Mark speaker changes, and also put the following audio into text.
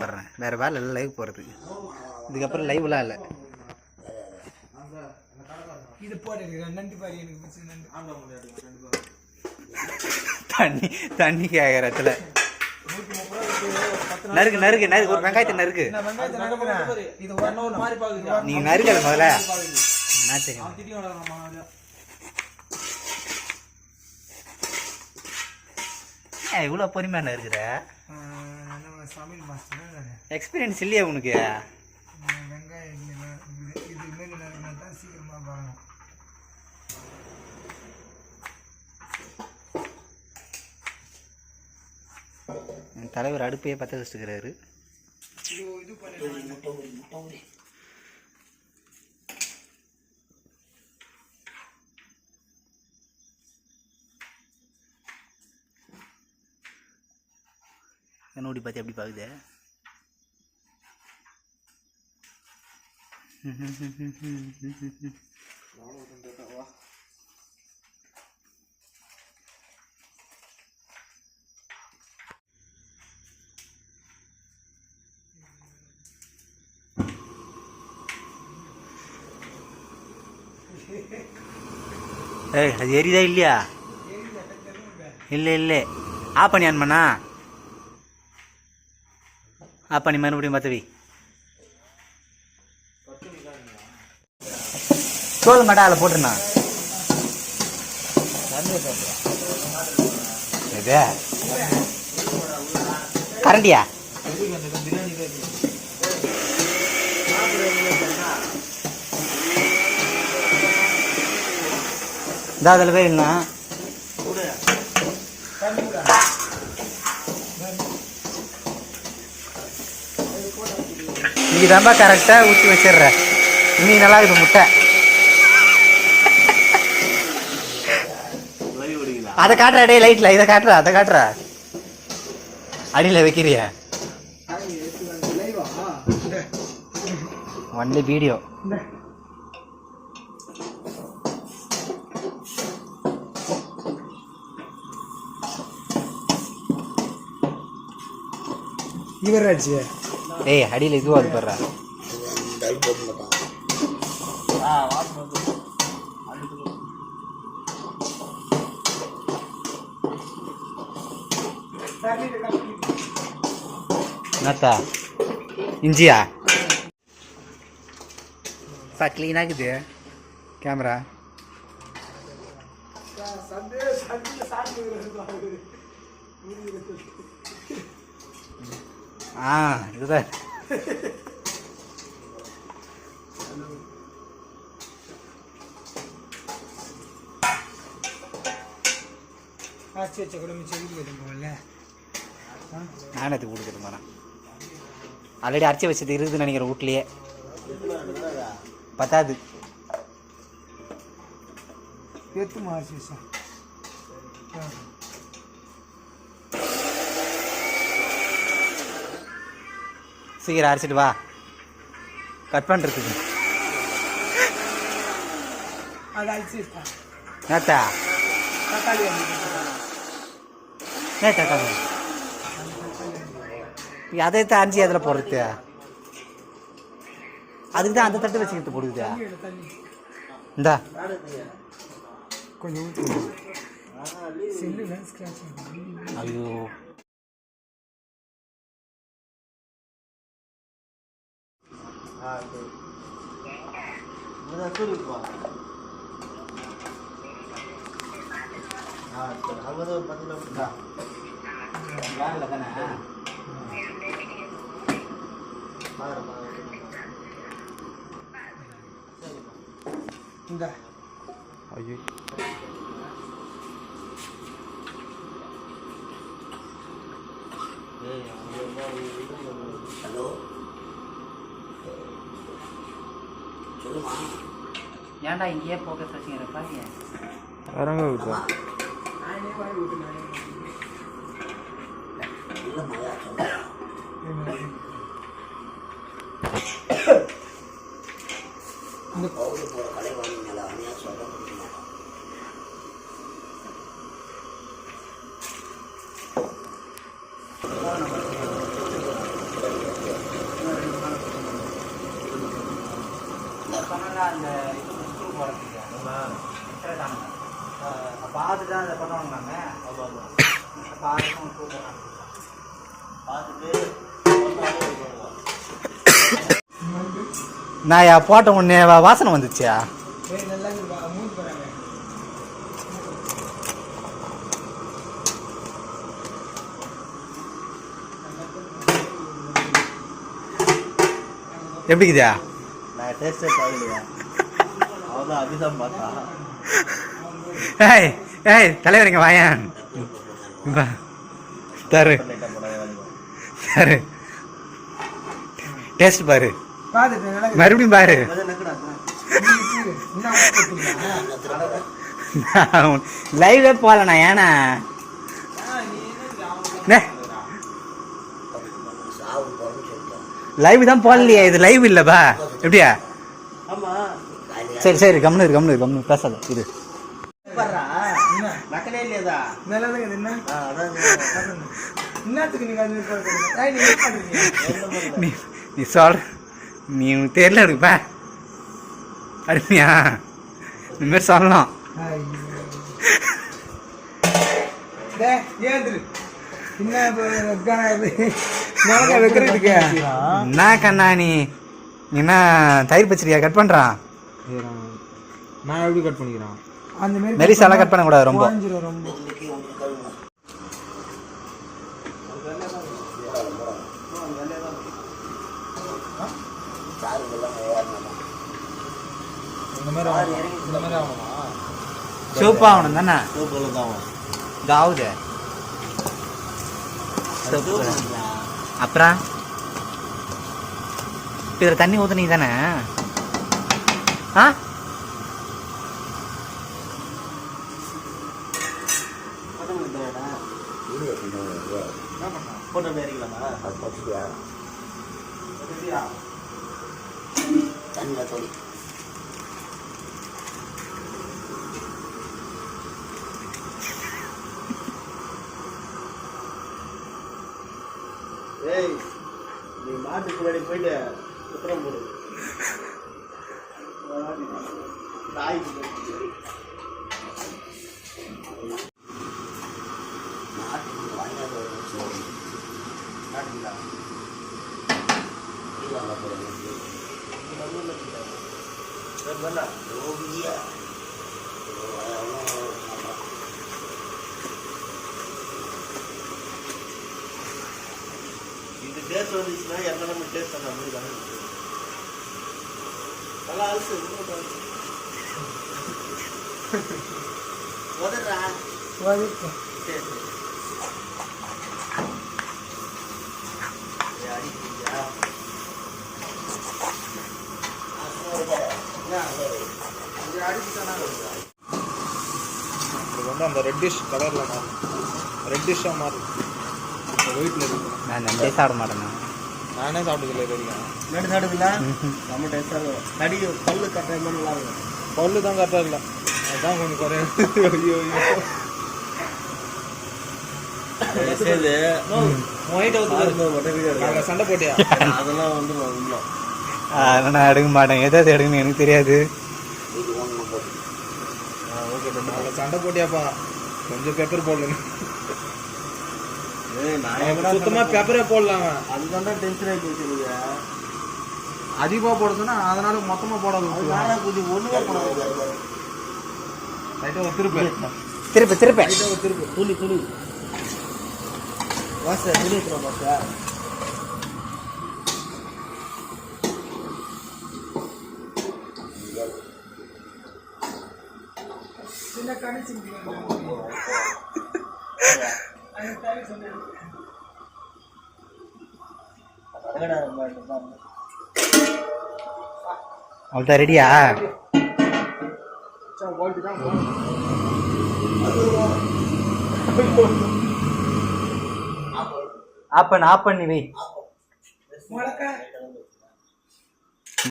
Speaker 1: வர்றேன். வேறு வேலை இல்லை லைவ் போகிறதுக்கு இதுக்கப்புறம் லைவ்லாம் இல்லை.
Speaker 2: இது போட்டு நண்டு பாரு எனக்கு பிடிச்ச நண்டு.
Speaker 1: தண்ணி தண்ணி கேட்குற இடத்துல. நறுக்கு நறுக்கு நறுக்கு. ஒரு வெங்காயத்தை நறுக்கு. நீங்க நறுக்கல முதல்ல. என்ன தெரியும்? இவ்வளோ பொறுமையாக நறுக்குற?
Speaker 2: நம்ம சமையல் மாஸ்டர்
Speaker 1: எக்ஸ்பீரியன்ஸ் இல்லையா உனக்கு?
Speaker 2: வெங்காயம் இது மாரி தான் சீக்கிரமாக
Speaker 1: தலைவர் அடுப்பையே பற்ற வச்சுக்கிறாரு
Speaker 2: இது இது பண்ணிடலாம்
Speaker 1: கண்ணூடி பார்த்து எப்படி பார்க்குது? ஏய் அது எரியுதா இல்லையா? இல்லை இல்லை. ஆப்பன் பண்ணி ஆன் பண்ணா? அப்போ நீ மறுபடியும் பத்தவி சோழ மாட்டா அதில் போட்டுருண்ணா இது? கரண்டியா? இந்த அதில் போய் நீ தான்ப்பா கரெக்டாக ஊற்றி வச்சிடுற. நீ நல்லா இருக்குது முட்டை. அதை காட்டுற டே லைட்ல இதை காட்டுற அதை காட்டுற. அடியில் வைக்கிறிய? ஒன்லி வீடியோ
Speaker 2: இவராச்சு
Speaker 1: ஏய் அடியில் இதுவும் அது போடுற என்னத்தா? இஞ்சியா? பா க்ளீனாகுது கேமரா. ஆ இதுதான்.
Speaker 2: ஆச்சு வச்ச கூட மிச்சம் வீட்டுக்கு எடுத்து போகல.
Speaker 1: நான் எடுத்து கொடுத்துட்டு போகிறேன் ஆல்ரெடி அரைச்சி வச்சது இருக்குதுன்னு நினைக்கிறேன் வீட்லையே. பத்தாது.
Speaker 2: எத்து மாசி வச்சேன்
Speaker 1: சீக்கிரம் அரைச்சிட்டு வா. கட் பண்ணுறதுக்கு நேத்தா?
Speaker 2: தக்காளி
Speaker 1: நேத்தா கம்மி அதை தான் அரிஞ்சி அதில் போடுறது? அதுக்கு தான் அந்த தட்டு வச்சுக்கிட்டு போடுது. இந்தா.
Speaker 2: கொஞ்சம் ஊற்றி செல்லுல ஸ்க்ராட்ச்
Speaker 1: ஐயோ
Speaker 2: இந்த.
Speaker 1: ஐயோ ஏன்டா இங்கேயே போக்கஸ் வச்சுக்கிறப்பா நீ
Speaker 2: நானே வாங்கி ஊற்றினேன் இந்த
Speaker 1: சொன்னா அந்த இது ஸ்க்ரூ போடுறதுக்கு பார்த்துட்டு தான் அதை பண்ணுவாங்க நாங்கள் பார்த்துட்டு ஸ்க்ரூ போடுறாங்க நான் போட்ட உடனே வாசனை வந்துச்சியா? எப்படிக்குதா
Speaker 3: டேஸ்டே பார்க்கலையா அவதான் அபிதான் பார்த்தா
Speaker 1: ஏய் ஏய் தலைவர் இங்க வாயன். தரு. தரு. டேஸ்ட் பாரு. மறுபடியும் பாரு.
Speaker 2: இன்னும் பார்த்தீங்களா?
Speaker 1: லைவே போகலண்ணா ஏண்ணா? லைவ் தான் போடலையே இது லைவ் இல்லைப்பா. எப்படியா? சரி சரி கம்னு இரு கம்னு இரு கம்னு பேசாத?
Speaker 3: நக்கலே இல்லையதா
Speaker 2: என்ன? என்னத்துக்கு பண்றீங்க?
Speaker 1: நீ நீ சொல். நீ உனக்கு தெரியல இருக்குப்பா அருமையா. இந்த மாதிரி சொல்லலாம்.
Speaker 2: என்ன
Speaker 1: கண்ணா நீ? என்ன தயிர் பச்சடியா கட் பண்றான்?
Speaker 4: நான் எப்படி கட் பண்ணிக்கிறேன்?
Speaker 2: அந்த மாதிரி
Speaker 1: மெரிசாலாம் கட் பண்ணக்கூடாது ரொம்ப.
Speaker 2: ரொம்ப.
Speaker 1: சூப்பா ஆகணும் தானே? அப்புறம்? இதில் தண்ணி ஊற்றுனீங்க தானே ஆ?
Speaker 3: போட்டோ ஏறிக்கலாமா ஏய் நீ மாட்டுக்கு முன்னாடி போயிட்டு உத்தரம் போடு தாய் நாட்டுங்களா இது டேஸ்ட் வந்துச்சுன்னா எந்த நம்ம டேஸ்ட் அந்த மாதிரி தானே இருக்கு. நல்லா அலசு இன்னும் அலசு. உதறா.
Speaker 2: வதக்கு.
Speaker 3: சரி, சரி. ஏய், அடிக்கிறியா?
Speaker 4: இது வந்து அந்த ரெட்டிஷ் கலரில் மாறும் ரெட்டிஷாக மாறும் ஒயிட்டில் இருக்கு
Speaker 1: நான் நண்டே சாப்பிட மாட்டேன்
Speaker 4: நானே சாப்பிட்டதில்லை இது வரைக்கும்.
Speaker 3: நடுவில் நம்ம டேஸ்டாக இருக்கும். கடி பல்லு மாதிரி நல்லா இருக்கும்.
Speaker 4: பல்லு தான் கரெக்டாக இல்லை. அதான் கொஞ்சம் குறையும் ஐயோ சண்டை போட்டியா?
Speaker 3: அதெல்லாம் வந்து இன்னும்
Speaker 1: அதெல்லாம் நான் எடுக்க மாட்டேன். எதை எது எடுக்கணும் எனக்கு தெரியாது.
Speaker 4: சண்டை போட்டியாப்பா? கொஞ்சம் பெப்பர் போடல
Speaker 3: ஏய் நான்
Speaker 4: சுத்தமாக பெப்பரே போடலாங்க
Speaker 3: அதுதான்டா டென்ஷன் ஆகி வச்சிருக்க
Speaker 4: அதிகமாக போட சொன்னால் அதனால மொத்தமாக போடாது
Speaker 3: கொஞ்சம் ஒண்ணுமே போடாது
Speaker 4: ரைட்டாக ஒரு திருப்பு.
Speaker 1: திருப்பி திருப்பி.
Speaker 4: ரைட்டாக ஒரு திருப்பு.
Speaker 3: துளி துளி. வாச துளி பாசா
Speaker 2: சின்ன கணிச்சு
Speaker 1: அவ்வளோதான் ரெடியா? ஆப்பன் ஆப்பன் நீ வை